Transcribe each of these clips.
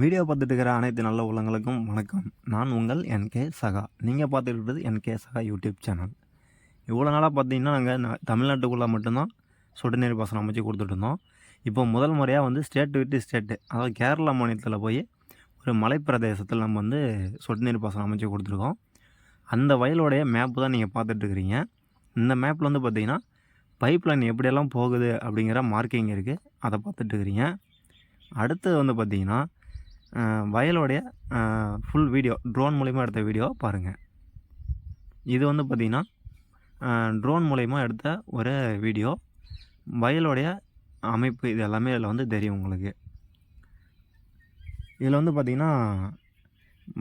Video பார்த்துட்டு இருக்கிற அனைத்து நல்ல உள்ளங்களுக்கும் வணக்கம். நான் உங்கள் என்கே சகா. நீங்கள் பார்த்துட்டு இருக்கிறது என்கே சகா யூடியூப் சேனல். இவ்வளோ நாளாக பார்த்தீங்கன்னா நாங்கள் தமிழ்நாட்டுக்குள்ளே மட்டும்தான் சொட்டு நீர் பாசனம் அமைச்சு கொடுத்துட்டு இருந்தோம். இப்போ முதல் முறையாக வந்து ஸ்டேட்டு விட்டு ஸ்டேட்டு அதாவது கேரளா மாநிலத்தில் போய் ஒரு மலைப்பிரதேசத்தில் நம்ம வந்து சொட்டு நீர் பாசனம் அமைச்சு கொடுத்துருக்கோம். அந்த வயலோடைய மேப்பு தான் நீங்கள் பார்த்துட்ருக்குறீங்க இந்த மேப்பில் வந்து பார்த்தீங்கன்னா பைப் லைன் எப்படியெல்லாம் போகுது அப்படிங்கிற மார்க்கிங் இருக்குது அதை பார்த்துட்ருக்குறீங்க அடுத்தது வந்து பார்த்திங்கன்னா வயலோடைய ஃபுல் வீடியோ ட்ரோன் மூலிமா எடுத்த வீடியோ பாருங்கள் இது வந்து பார்த்திங்கன்னா ட்ரோன் மூலிமா எடுத்த ஒரு வீடியோ வயலோடைய அமைப்பு இது எல்லாமே இதில் வந்து தெரியும் உங்களுக்கு. இதில் வந்து பார்த்திங்கன்னா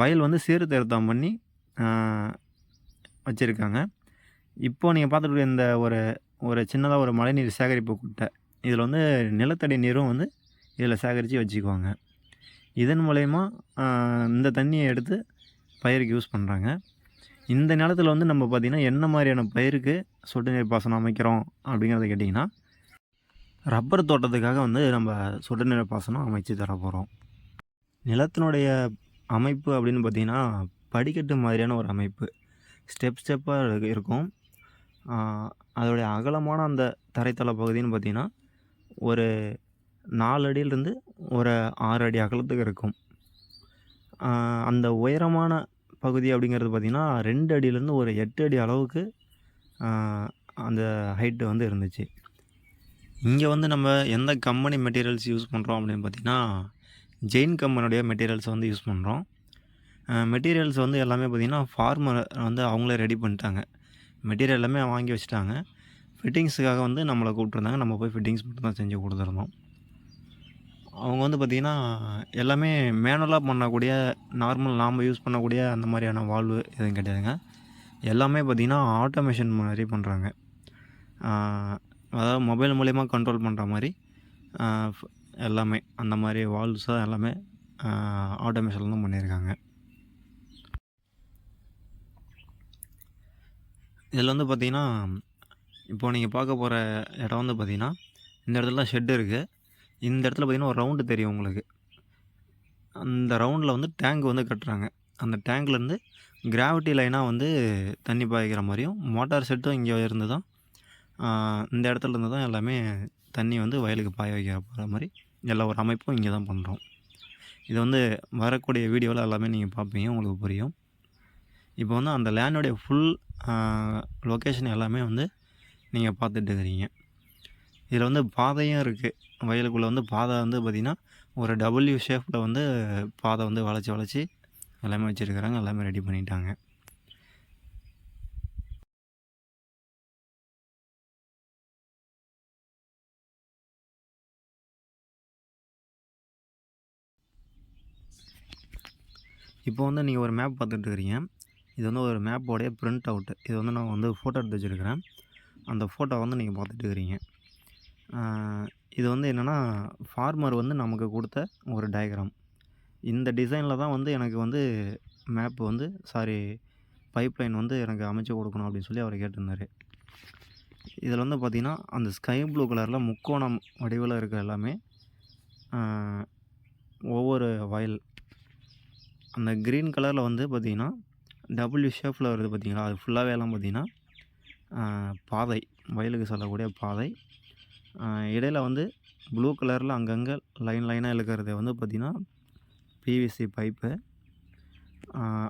வயல் வந்து சீர்திருத்தம் பண்ணி வச்சுருக்காங்க. இப்போ நீங்கள் பார்த்துட்டு இந்த ஒரு ஒரு சின்னதாக ஒரு மழைநீர் சேகரிப்பு குட்டை. இதில் வந்து நிலத்தடி நீரும் வந்து இதில் சேகரித்து வச்சுக்குவாங்க. இதன் மூலயமா இந்த தண்ணியை எடுத்து பயிருக்கு யூஸ் பண்ணுறாங்க இந்த நிலத்தில் வந்து நம்ம பார்த்திங்கன்னா என்ன மாதிரியான பயிருக்கு சொட்டு நீர் பாசனம் அமைக்கிறோம் அப்படிங்கிறத கேட்டிங்கன்னா ரப்பர் தோட்டத்துக்காக வந்து நம்ம சொட்டு நீர் பாசனம் அமைச்சு தர போகிறோம் நிலத்தினுடைய அமைப்பு அப்படின்னு பார்த்திங்கன்னா படிக்கட்டு மாதிரியான ஒரு அமைப்பு. ஸ்டெப் ஸ்டெப்பாக இருக்கும். அதோடைய அகலமான அந்த தரைத்தள பகுதின்னு பார்த்திங்கன்னா ஒரு நாலு அடியிலிருந்து ஒரு ஆறு அடி அகலத்துக்கு இருக்கும். அந்த உயரமான பகுதி அப்படிங்கிறது பார்த்திங்கன்னா ரெண்டு அடியிலேருந்து ஒரு எட்டு அடி அளவுக்கு அந்த ஹைட்டு வந்து இருந்துச்சு. இங்கே வந்து நம்ம எந்த கம்பெனி மெட்டீரியல்ஸ் யூஸ் பண்ணுறோம் அப்படின்னு பார்த்திங்கன்னா ஜெயின் கம்பெனியுடைய மெட்டீரியல்ஸ் வந்து யூஸ் பண்ணுறோம் மெட்டீரியல்ஸ் வந்து எல்லாமே பார்த்திங்கன்னா ஃபார்மர் வந்து அவங்களே ரெடி பண்ணிட்டாங்க. மெட்டீரியல் எல்லாமே வாங்கி வச்சுட்டாங்க. ஃபிட்டிங்ஸுக்காக வந்து நம்மளை கூப்பிட்ருந்தாங்க நம்ம போய் ஃபிட்டிங்ஸ் மட்டும் தான் செஞ்சு கொடுத்துருந்தோம். அவங்க வந்து பார்த்திங்கன்னா எல்லாமே மேனுவலாக பண்ணக்கூடிய நார்மல் நாம் யூஸ் பண்ணக்கூடிய அந்த மாதிரியான வால்வு எதுவும் கிடையாதுங்க. எல்லாமே பார்த்திங்கன்னா ஆட்டோமேஷன் மாதிரி பண்ணுறாங்க அதாவது மொபைல் மூலயமா கண்ட்ரோல் பண்ணுற மாதிரி எல்லாமே அந்த மாதிரி வால்வ்ஸ் தான் எல்லாமே ஆட்டோமேஷன் தான் பண்ணியிருக்காங்க. இதில் வந்து பார்த்திங்கன்னா இப்போ நீங்கள் பார்க்க போகிற இடம் வந்து பார்த்திங்கன்னா இந்த இடத்துல ஷெட் இருக்குது இந்த இடத்துல பார்த்திங்கன்னா ஒரு ரவுண்டு தெரியும் உங்களுக்கு. அந்த ரவுண்டில் வந்து டேங்க் வந்து கட்டுறாங்க. அந்த டேங்க்லேருந்து கிராவிட்டி லைனாக வந்து தண்ணி பாய்க்கிற மாதிரியும் மோட்டார் செட்டும் இங்கே இருந்து தான் இந்த இடத்துல இருந்து தான் எல்லாமே தண்ணி வந்து வயலுக்கு பாய வைக்கிற போகிற மாதிரி எல்லா ஒரு அமைப்பும் இங்கே தான் பண்ணுறோம் இது வந்து வரக்கூடிய வீடியோவில் எல்லாமே நீங்கள் பார்ப்பீங்க உங்களுக்கு புரியும். இப்போ வந்து அந்த லேண்டுடைய ஃபுல் லொக்கேஷன் எல்லாமே வந்து நீங்கள் பார்த்துட்டு இருக்கிறீங்க. இதில் வந்து பாதையும் இருக்குது. வயலுக்குள்ளே வந்து பாதை வந்து பார்த்திங்கன்னா ஒரு டபுள்யூ ஷேப்பில் வந்து பாதை வந்து வளைச்சி வளைச்சி எல்லாமே வச்சுருக்குறாங்க. எல்லாமே ரெடி பண்ணிட்டாங்க. இப்போ வந்து நீங்கள் ஒரு மேப் பார்த்துட்டு இருக்கிறீங்க. இது வந்து ஒரு மேப்போடைய பிரிண்ட் அவுட்டு இது வந்து நான் வந்து ஃபோட்டோ எடுத்து வச்சுருக்கிறேன். அந்த ஃபோட்டோ வந்து நீங்கள் பார்த்துட்டு இருக்கிறீங்க. இது வந்து என்னென்னா ஃபார்மர் வந்து நமக்கு கொடுத்த ஒரு டயக்ராம் இந்த டிசைனில் தான் வந்து எனக்கு வந்து மேப் வந்து சாரி பைப்லைன் வந்து எனக்கு அமைச்சு கொடுக்கணும் அப்படின்னு சொல்லி அவர் கேட்டிருந்தார். இதில் வந்து பார்த்திங்கன்னா அந்த ஸ்கை ப்ளூ கலரில் முக்கோணம் வடிவில் இருக்க எல்லாமே ஒவ்வொரு வயல். அந்த க்ரீன் கலரில் வந்து பார்த்திங்கன்னா டபுள்யூ ஷேப்பில் வருது பார்த்திங்களா அது ஃபுல்லாகவே எல்லாம் பார்த்திங்கன்னா பாதை வயலுக்கு செல்லக்கூடிய பாதை. இடையில வந்து ப்ளூ கலரில் அங்கங்கே லைன் லைனாக இழுக்கிறது வந்து பார்த்திங்கன்னா பிவிசி பைப்பு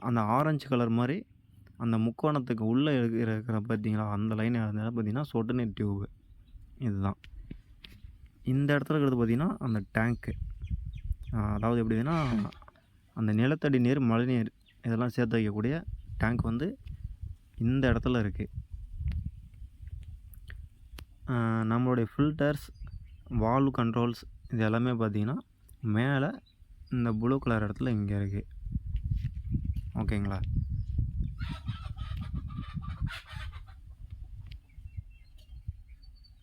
அந்த ஆரஞ்சு கலர் மாதிரி அந்த முக்கோணத்துக்கு உள்ளே இருக்கிற பார்த்தீங்களா அந்த லைன் இருந்தாலும் பார்த்தீங்கன்னா சொட்டு நீர் டியூபு இதுதான். இந்த இடத்துல இருக்கிறது பார்த்திங்கன்னா அந்த டேங்க்கு அதாவது எப்படின்னா அந்த நிலத்தடி நீர் மழைநீர் இதெல்லாம் சேர்த்து வைக்கக்கூடிய டேங்க் வந்து இந்த இடத்துல இருக்குது நம்மளுடைய ஃபில்டர்ஸ் வால்வ் கண்ட்ரோல்ஸ் இது எல்லாமே பார்த்தீங்கன்னா மேலே இந்த ப்ளூ கலர் இடத்துல இங்கே இருக்குது ஓகேங்களா?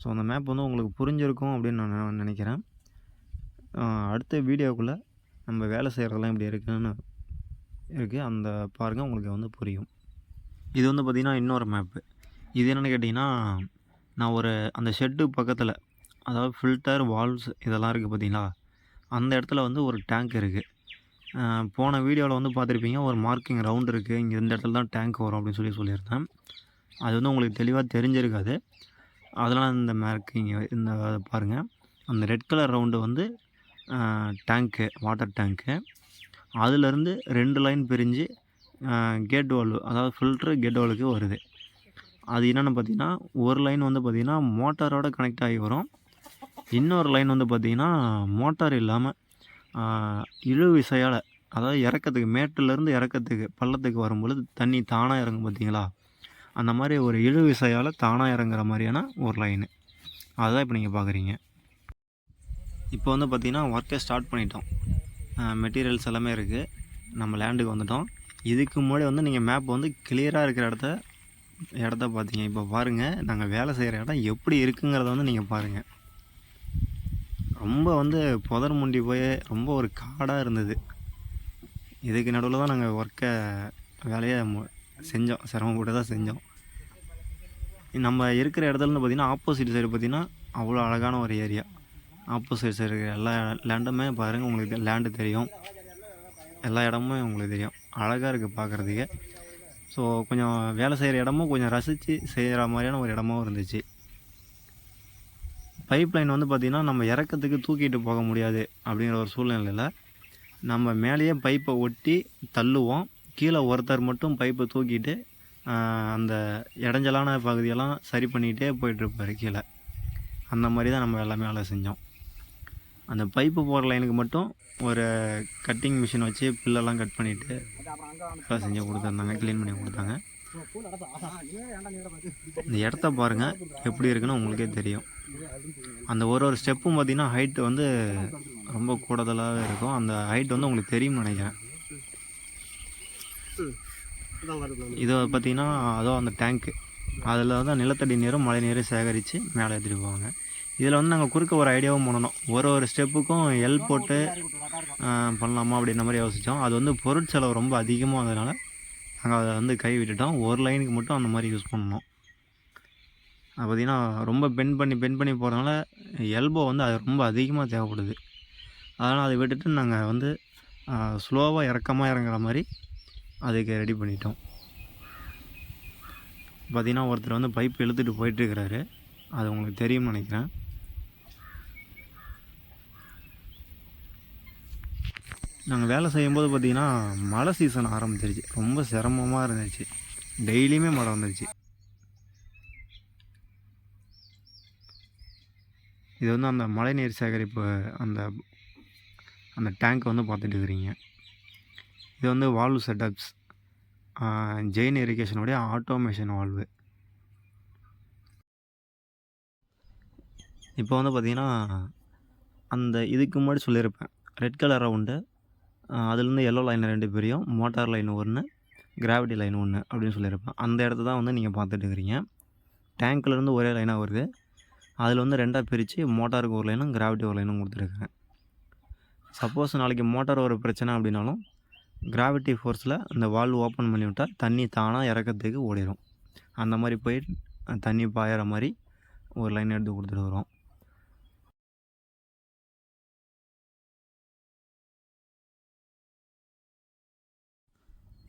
ஸோ அந்த மேப் வந்து உங்களுக்கு புரிஞ்சிருக்கும் அப்படின்னு நான் நினைக்கிறேன். அடுத்த வீடியோக்குள்ளே நம்ம வேலை செய்கிறதெல்லாம் இப்படி இருக்குன்னு இருக்குது அந்த பாருங்கள் உங்களுக்கு வந்து புரியும். இது வந்து பார்த்திங்கன்னா இன்னொரு மேப்பு இது என்னென்னு கேட்டிங்கன்னா நான் ஒரு அந்த ஷெட்டு பக்கத்தில் அதாவது ஃபில்டர் வால்வ்ஸ் இதெல்லாம் இருக்குது பார்த்தீங்களா அந்த இடத்துல வந்து ஒரு டேங்க் இருக்குது போன வீடியோவில் வந்து பார்த்துருப்பீங்க ஒரு மார்க்கிங் ரவுண்ட் இருக்குது இங்கே இந்த இடத்துல தான் டேங்க் வரும் அப்படின்னு சொல்லி சொல்லியிருந்தேன். அது வந்து உங்களுக்கு தெளிவாக தெரிஞ்சிருக்காது. அதெல்லாம் இந்த மார்க்கிங் இந்த பாருங்கள் அந்த ரெட் கலர் ரவுண்டு வந்து டேங்க்கு வாட்டர் டேங்க்கு அதுலேருந்து ரெண்டு லைன் பிரிஞ்சு கேட் வால்வு அதாவது ஃபில்ட்ரு கேட் வால்வுக்கு வருது. அது என்னென்னு பார்த்தீங்கன்னா ஒரு லைன் வந்து பார்த்திங்கன்னா மோட்டாரோட கனெக்ட் ஆகி வரும். இன்னொரு லைன் வந்து பார்த்திங்கன்னா மோட்டார் இல்லாமல் இழு விசையால் அதாவது இறக்கத்துக்கு மேட்டிலேருந்து இறக்கத்துக்கு பள்ளத்துக்கு வரும்பொழுது தண்ணி தானாக இறங்கும் பார்த்தீங்களா? அந்த மாதிரி ஒரு இழு விசையால் தானாக இறங்குற மாதிரியான ஒரு லைனு அதுதான் இப்போ நீங்கள் பார்க்குறீங்க இப்போ வந்து பார்த்திங்கன்னா ஒர்க்கை ஸ்டார்ட் பண்ணிட்டோம். மெட்டீரியல்ஸ் எல்லாமே இருக்குது நம்ம லேண்டுக்கு வந்துட்டோம். இதுக்கு முன்னாடி வந்து நீங்கள் மேப் வந்து கிளியராக இருக்கிற இடத்த இடத்த பார்த்தீங்க. இப்போ பாருங்கள் நாங்கள் வேலை செய்கிற இடம் எப்படி இருக்குங்கிறத வந்து நீங்கள் பாருங்கள் ரொம்ப வந்து புதர் முண்டி போய் ரொம்ப ஒரு காடாக இருந்தது. இதுக்கு நடுவில் தான் நாங்கள் ஒர்க்கை வேலையை செஞ்சோம். சிரமப்பட்டு தான் செஞ்சோம். நம்ம இருக்கிற இடத்துலருந்து பார்த்திங்கன்னா ஆப்போசிட் சைடு பார்த்திங்கன்னா அவ்வளோ அழகான ஒரு ஏரியா ஆப்போசிட் சைடு இருக்கிற எல்லா லேண்டுமே பாருங்கள் உங்களுக்கு லேண்டு தெரியும். எல்லா இடமும் உங்களுக்கு தெரியும். அழகாக இருக்குது பார்க்குறதுக்கு. ஸோ கொஞ்சம் வேலை செய்கிற இடமும் கொஞ்சம் ரசித்து செய்கிற மாதிரியான ஒரு இடமும் இருந்துச்சு. பைப் லைன் வந்து பார்த்திங்கன்னா நம்ம இறக்கத்துக்கு தூக்கிட்டு போக முடியாது அப்படிங்கிற ஒரு சூழ்நிலையில் நம்ம மேலேயே பைப்பை ஒட்டி தள்ளுவோம். கீழே ஒருத்தர் மட்டும் பைப்பை தூக்கிட்டு அந்த இடைஞ்சலான பகுதியெல்லாம் சரி பண்ணிகிட்டே போயிட்டுருப்பாரு கீழே. அந்த மாதிரி தான் நம்ம எல்லாமே வேலை செஞ்சோம். அந்த பைப்பு போகிற லைனுக்கு மட்டும் ஒரு கட்டிங் மிஷின் வச்சு பில்லெல்லாம் கட் பண்ணிவிட்டு வேலை செஞ்சு கொடுத்துருந்தாங்க க்ளீன் பண்ணி கொடுத்தாங்க. இந்த இடத்த பாருங்கள் எப்படி இருக்குன்னு உங்களுக்கே தெரியும். அந்த ஒரு ஒரு ஸ்டெப்பும் பார்த்தீங்கன்னா ஹைட்டு வந்து ரொம்ப கூடுதலாகவே இருக்கும். அந்த ஹைட் வந்து உங்களுக்கு தெரியும்னு நினைக்கிறேன். இதை பார்த்தீங்கன்னா அதோ அந்த டேங்க்கு அதில் தான் நிலத்தடி நீரும் மழை நீரும் சேகரித்து மேலே ஏற்றிட்டு போவாங்க. இதில் வந்து நாங்கள் குறுக்க ஒரு ஐடியாவும் பண்ணணும். ஒரு ஒரு ஸ்டெப்புக்கும் எல் போட்டு பண்ணலாமா அப்படின்ற மாதிரி யோசித்தோம் அது வந்து பொருட்செலவு ரொம்ப அதிகமாக அதனால் நாங்கள் அதை வந்து கை விட்டுட்டோம் ஒரு லைனுக்கு மட்டும் அந்த மாதிரி யூஸ் பண்ணோம் பார்த்திங்கன்னா ரொம்ப பென் பண்ணி பென் பண்ணி போகிறதுனால எல்போ வந்து அது ரொம்ப அதிகமாக தேவைப்படுது. அதனால் அதை விட்டுட்டு நாங்கள் வந்து ஸ்லோவாக இறக்கமாக இறங்குற மாதிரி அதுக்கு ரெடி பண்ணிட்டோம். பார்த்திங்கன்னா ஒருத்தர் வந்து பைப் இழுத்துட்டு போயிட்டுருக்கிறாரு. அது உங்களுக்கு தெரியும்னு நினைக்கிறேன். நாங்கள் வேலை செய்யும்போது பார்த்திங்கன்னா மழை சீசன் ஆரம்பிச்சிருச்சு. ரொம்ப சிரமமாக இருந்துச்சு. டெய்லியுமே மழை வந்துருச்சு. இது வந்து அந்த மழைநீர் சேகரிப்பு அந்த அந்த டேங்க் வந்து பார்த்துட்டு இருக்கிறீங்க. இது வந்து வால்வு செட்டப்ஸ் ஜெயின் இரிகேஷனுடைய ஆட்டோமேஷன் வால்வு இப்போ வந்து பார்த்திங்கன்னா அந்த இதுக்கு முன்னாடி சொல்லியிருப்பேன். ரெட் கலர் ரவுண்டு அதுலேருந்து எல்லோ லைன் ரெண்டு பேரையும் மோட்டார் லைன் ஒன்று கிராவிட்டி லைன் ஒன்று அப்படின்னு சொல்லியிருப்பேன். அந்த இடத்த தான் வந்து நீங்கள் பார்த்துட்டு இருக்கிறீங்க. டேங்க்லேருந்து ஒரே லைனாக வருது. அதில் வந்து ரெண்டாக பிரித்து மோட்டாருக்கு ஒரு லைனும் கிராவிட்டி ஒரு லைனும் கொடுத்துருக்கேன் சப்போஸ் நாளைக்கு மோட்டார் ஒரு பிரச்சனை அப்படின்னாலும் கிராவிட்டி ஃபோர்ஸில் இந்த வால்வ் ஓப்பன் பண்ணி விட்டால் தண்ணி தானாக இறக்கத்துக்கு ஓடிடும் அந்த மாதிரி போய் தண்ணி பாயிற மாதிரி ஒரு லைன் எடுத்து கொடுத்துட்டு வரோம்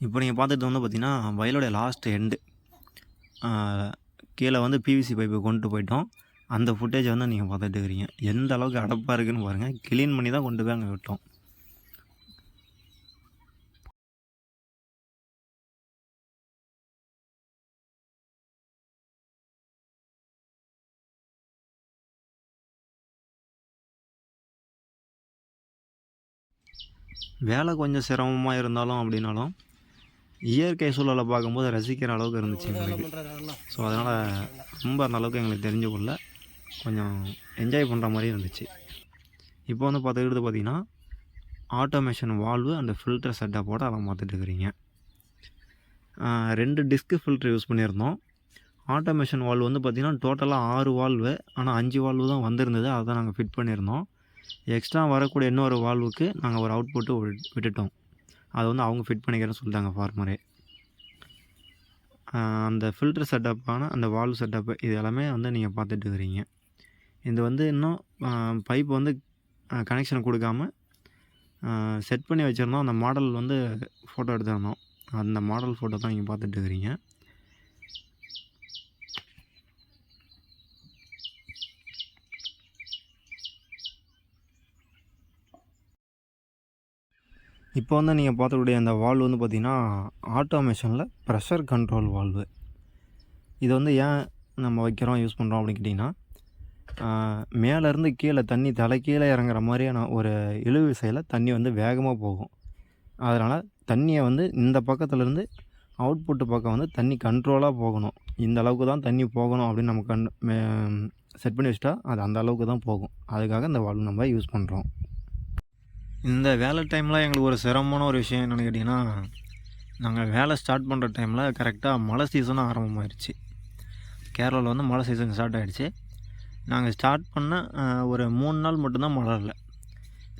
இப்போ நீங்கள் பார்த்துட்டு வந்து பார்த்தீங்கன்னா வயலோடைய லாஸ்ட் எண்டு கீழே வந்து பிவிசி பைப்பு கொண்டு போயிட்டோம். அந்த ஃபுட்டேஜை வந்து நீங்கள் பார்த்துட்டு இருக்கிறீங்க. எந்த அளவுக்கு அடப்பாக இருக்குன்னு பாருங்கள் கிளீன் பண்ணி தான் கொண்டு போய் அங்கே விட்டோம். வேலை கொஞ்சம் சிரமமாக இருந்தாலும் அப்படின்னாலும் இயற்கை சூழலை பார்க்கும்போது ரசிக்கிற அளவுக்கு இருந்துச்சு எங்களுக்கு. ஸோ அதனால் ரொம்ப அந்த அளவுக்கு எங்களுக்கு தெரிஞ்சு கொள்ள கொஞ்சம் என்ஜாய் பண்ணுற மாதிரி இருந்துச்சு. இப்போ வந்து பார்த்துக்கிட்டு பார்த்தீங்கன்னா ஆட்டோமேஷன் வால்வு அந்த ஃபில்டர் செட்டப்போட அதை பார்த்துட்டு இருக்கிறீங்க. ரெண்டு டிஸ்க்கு ஃபில்டர் யூஸ் பண்ணியிருந்தோம். ஆட்டோமேஷன் வால்வு வந்து பார்த்திங்கன்னா டோட்டலாக ஆறு வால்வு ஆனால் அஞ்சு வால்வு தான் வந்திருந்தது. அதை தான் நாங்கள் ஃபிட் பண்ணியிருந்தோம். எக்ஸ்ட்ரா வரக்கூடிய இன்னொரு வால்வுக்கு நாங்கள் ஒரு அவுட்புட்டு விட்டுட்டோம். அதை வந்து அவங்க ஃபிட் பண்ணிக்கிறேன்னு சொல்லிட்டாங்க ஃபார்மரே அந்த ஃபில்டர் செட்டப்பான அந்த வால்வ் செட்டப்பு இது எல்லாமே வந்து நீங்கள் பார்த்துட்டு இருக்கிறீங்க. இது வந்து இன்னும் பைப் வந்து கனெக்ஷன் கொடுக்காம செட் பண்ணி வச்சுருந்தோம். அந்த மாடல் வந்து ஃபோட்டோ எடுத்திருந்தோம். அந்த மாடல் ஃபோட்டோ தான் நீங்கள் பார்த்துட்டு இருக்கிறீங்க. இப்போ வந்து நீங்கள் பார்த்துக்கூடிய அந்த வால்வு வந்து பார்த்திங்கன்னா ஆட்டோமேஷனில் ப்ரெஷர் கண்ட்ரோல் வால்வு இது வந்து ஏன் நம்ம வைக்கிறோம் யூஸ் பண்ணுறோம் அப்படின்னு கேட்டிங்கன்னா மேலேருந்து கீழே தண்ணி தலை கீழே இறங்குற மாதிரியான ஒரு இழுவிசையில் தண்ணி வந்து வேகமாக போகும். அதனால் தண்ணியை வந்து இந்த பக்கத்துலேருந்து அவுட்புட்டு பக்கம் வந்து தண்ணி கண்ட்ரோலாக போகணும். இந்த அளவுக்கு தான் தண்ணி போகணும் அப்படின்னு நம்ம கண் செட் பண்ணி வச்சுட்டா அது அந்த அளவுக்கு தான் போகும். அதுக்காக இந்த வால்வு நம்ம யூஸ் பண்ணுறோம் இந்த வேலை டைமில் எங்களுக்கு ஒரு சிரமமான ஒரு விஷயம் என்னென்னு கேட்டிங்கன்னா நாங்கள் வேலை ஸ்டார்ட் பண்ணுற டைமில் கரெக்டாக மழை சீசனும் ஆரம்பமாயிருச்சு. கேரளாவில் வந்து மழை சீசன் ஸ்டார்ட் ஆகிடுச்சு நாங்கள் ஸ்டார்ட் பண்ண ஒரு மூணு நாள் மட்டும்தான் மழை இல்லை.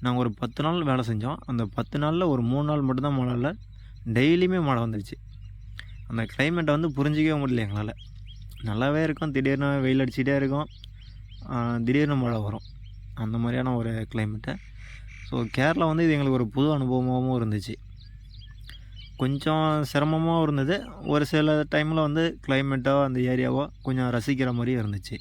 நாங்கள் ஒரு பத்து நாள் வேலை செஞ்சோம். அந்த பத்து நாளில் ஒரு மூணு நாள் மட்டும்தான் மழை இல்லை. டெய்லியுமே மழை வந்துடுச்சு அந்த கிளைமேட்டை வந்து புரிஞ்சிக்கவே முடியல எங்களால். நல்லாவே இருக்கும். திடீர்னு வெயில் அடிச்சிட்டே இருக்கும். திடீர்னு மழை வரும். அந்த மாதிரியான ஒரு கிளைமேட்டை ஸோ கேரளா வந்து இது எங்களுக்கு ஒரு புது அனுபவமாகவும் இருந்துச்சு. கொஞ்சம் சிரமமாகவும் இருந்தது. ஒரு சில டைமில் வந்து கிளைமேட்டோ அந்த ஏரியாவோ கொஞ்சம் ரசிக்கிற மாதிரியும் இருந்துச்சு.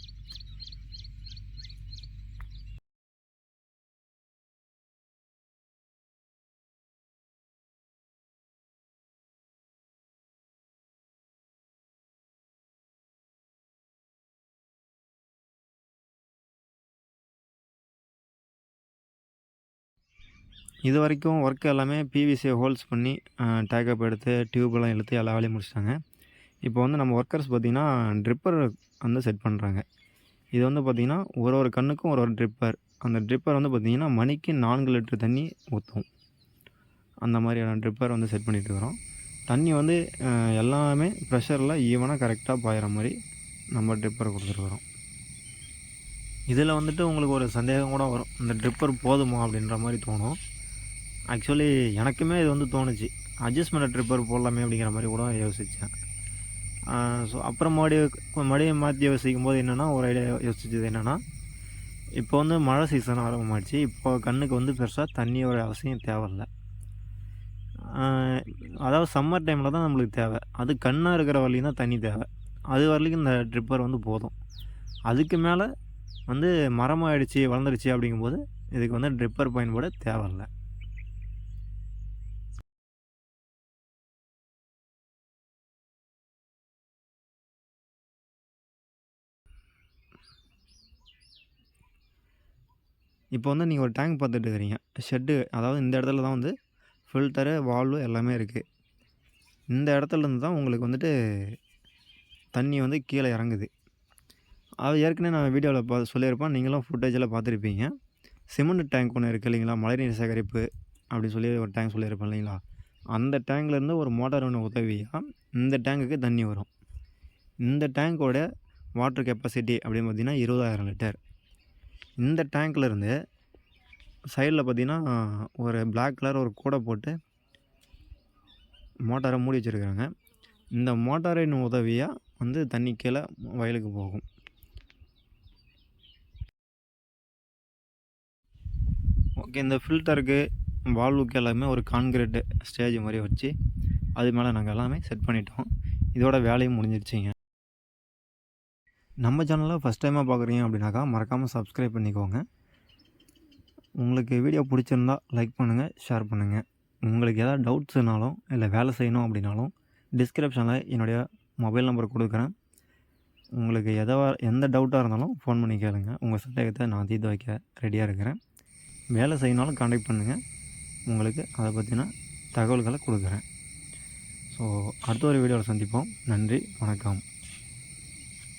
இது வரைக்கும் ஒர்க் எல்லாமே பிவிசியை ஹோல்ஸ் பண்ணி டேக்கப் எடுத்து டியூப்லாம் இழுத்து எல்லா வேலையும் முடிச்சிட்டாங்க. இப்போ வந்து நம்ம ஒர்க்கர்ஸ் பார்த்திங்கன்னா ட்ரிப்பர் வந்து செட் பண்ணுறாங்க இது வந்து பார்த்திங்கன்னா ஒரு ஒரு கண்ணுக்கும் ஒரு ஒரு ட்ரிப்பர் அந்த ட்ரிப்பர் வந்து பார்த்திங்கன்னா மணிக்கு நான்கு லிட்டர் தண்ணி ஊற்றும் அந்த மாதிரியான ட்ரிப்பர் வந்து செட் பண்ணிகிட்டு இருக்கிறோம். தண்ணி வந்து எல்லாமே ப்ரெஷரில் ஈவனாக கரெக்டாக பாயிற மாதிரி நம்ம ட்ரிப்பரை கொடுத்துருக்குறோம் இதில் வந்துட்டு உங்களுக்கு ஒரு சந்தேகம் கூட வரும். இந்த ட்ரிப்பர் போதுமா அப்படின்ற மாதிரி தோணும். ஆக்சுவலி எனக்குமே இது வந்து தோணுச்சு. அட்ஜஸ்ட்மெண்ட் ட்ரிப்பர் போடலாமே அப்படிங்கிற மாதிரி கூட யோசித்தேன் ஸோ அப்புறம் மறுபடியும் மறுபடியும் மாற்றி யோசிக்கும் போது என்னென்னா ஒரு ஐடியா யோசிச்சது என்னென்னா இப்போ வந்து மழை சீசன் ஆரம்பமாகிடுச்சு இப்போ கண்ணுக்கு வந்து பெருசாக தண்ணியோட அவசியம் தேவையில்லை. அதாவது சம்மர் டைமில் தான் நம்மளுக்கு தேவை. அது கண்ணாக இருக்கிற வரலையும் தான் தண்ணி தேவை. அது வரலைக்கும் இந்த ட்ரிப்பர் வந்து போதும். அதுக்கு மேலே வந்து மரமாயிடுச்சு வளர்ந்துடுச்சு அப்படிங்கும்போது இதுக்கு வந்து ட்ரிப்பர் பயன்பாடு தேவையில்லை. இப்போ வந்து நீங்கள் ஒரு டேங்க் பார்த்துட்டு இருக்கிறீங்க ஷெட்டு அதாவது இந்த இடத்துல தான் வந்து ஃபில்டரு வால்வு எல்லாமே இருக்குது இந்த இடத்துல இருந்து தான் உங்களுக்கு வந்துட்டு தண்ணி வந்து கீழே இறங்குது. அது ஏற்கனவே நான் வீடியோவில் பா சொல்லியிருப்பேன். நீங்களும் ஃபுட்டேஜில் பார்த்துருப்பீங்க. சிமெண்ட் டேங்க் ஒன்று இருக்குது இல்லைங்களா? மழைநீர் சேகரிப்பு அப்படின்னு சொல்லி ஒரு டேங்க் சொல்லியிருப்பேன் இல்லைங்களா? அந்த டேங்க்லேருந்து ஒரு மோட்டார் ஒன்று உதவியாக இந்த டேங்குக்கு தண்ணி வரும். இந்த டேங்கோட வாட்டர் கெப்பாசிட்டி அப்படின்னு பார்த்திங்கன்னா இருபதாயிரம் லிட்டர் இந்த டேங்க்லேருந்து சைடில் பார்த்திங்கன்னா ஒரு பிளாக் கலர் ஒரு கூடை போட்டு மோட்டாரை மூடி வச்சுருக்காங்க இந்த மோட்டாரின் உதவியாக வந்து தண்ணி கீழே வயலுக்கு போகும். ஓகே இந்த ஃபில்டருக்கு வால்வுக்கு எல்லாமே ஒரு கான்கிரீட் ஸ்டேஜ் மாதிரி வச்சு அது மேலே நாங்கள் எல்லாமே செட் பண்ணிட்டோம். இதோட வேலையும் முடிஞ்சிருச்சுங்க. நம்ம சேனலை ஃபஸ்ட் டைமாக பார்க்குறீங்க அப்படின்னாக்கா மறக்காமல் சப்ஸ்கிரைப் பண்ணிக்கோங்க. உங்களுக்கு வீடியோ பிடிச்சிருந்தா லைக் பண்ணுங்கள் ஷேர் பண்ணுங்கள் உங்களுக்கு எதாவது டவுட்ஸ்னாலும் இல்லை வேலை செய்யணும் அப்படின்னாலும் டிஸ்கிரிப்ஷனில் என்னுடைய மொபைல் நம்பர் கொடுக்குறேன். உங்களுக்கு எதவா எந்த டவுட்டாக இருந்தாலும் ஃபோன் பண்ணி கேளுங்க. உங்கள் சந்தேகத்தை நான் தீர்த்து வைக்க ரெடியாக இருக்கிறேன். வேலை செய்யணாலும் காண்டாக்ட் பண்ணுங்கள் உங்களுக்கு அதை பற்றின தகவல்களை கொடுக்குறேன். ஸோ அடுத்த ஒரு வீடியோவில் சந்திப்போம். நன்றி வணக்கம்.